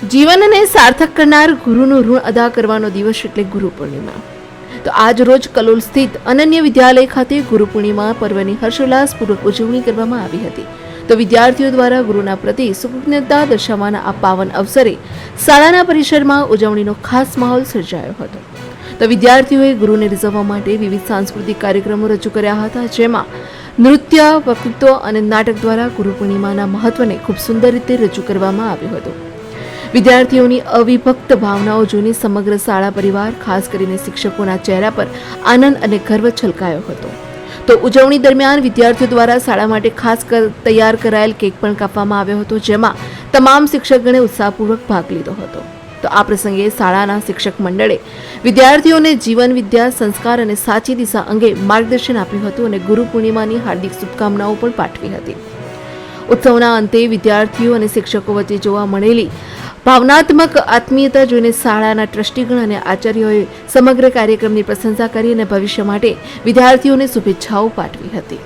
જીવનને સાર્થક કરનાર ગુરુનું ઋણ અદા કરવાનો દિવસ એટલે ગુરુ પૂર્ણિમા. તો આજ રોજ કલોલ સ્થિત અનન્ય વિદ્યાલય ખાતે ગુરુ પૂર્ણિમા પર્વની હર્ષોલ્લાસપૂર્વક ઉજવણી કરવામાં આવી હતી. તો વિદ્યાર્થીઓ દ્વારા ગુરુના પ્રતિ સુકૃતજ્ઞતા દર્શાવવાના આ પાવન અવસરે શાળાના પરિસરમાં ઉજવણીનો ખાસ માહોલ સર્જાયો હતો. તો વિદ્યાર્થીઓએ ગુરુને રીઝવવા માટે વિવિધ સાંસ્કૃતિક કાર્યક્રમો રજૂ કર્યા હતા, જેમાં નૃત્ય, વક્તૃત્વ અને નાટક દ્વારા ગુરુ પૂર્ણિમાના મહત્વને ખૂબ સુંદર રીતે રજૂ કરવામાં આવ્યું હતું. વિદ્યાર્થીઓની અવિભક્ત ભાવનાઓ જોઈને સમગ્ર શાળા પરિવાર, ખાસ કરીને શિક્ષકોના ચહેરા પર આનંદ અને ગર્વ છલકાયો હતો. તો ઉજવણી દરમિયાન વિદ્યાર્થીઓ દ્વારા શાળા માટે ખાસ તૈયાર કરાયેલ કેક પણ કાપવામાં આવ્યો હતો, જેમાં તમામ શિક્ષકગણે ઉત્સાહપૂર્વક ભાગ લીધો હતો. તો આ પ્રસંગે શાળાના શિક્ષક મંડળે વિદ્યાર્થીઓને જીવન વિદ્યા, સંસ્કાર અને સાચી દિશા અંગે માર્ગદર્શન આપ્યું હતું અને ગુરુ પૂર્ણિમાની હાર્દિક શુભકામનાઓ પણ પાઠવી હતી. ઉત્સવના અંતે વિદ્યાર્થીઓ અને શિક્ષકો વચ્ચે જોવા મળેલી ભાવનાત્મક આત્મીયતા જોઈને શાળાના ટ્રસ્ટીગણ અને આચાર્યોએ સમગ્ર કાર્યક્રમની પ્રશંસા કરી અને ભવિષ્ય માટે વિદ્યાર્થીઓને શુભેચ્છાઓ પાઠવી હતી.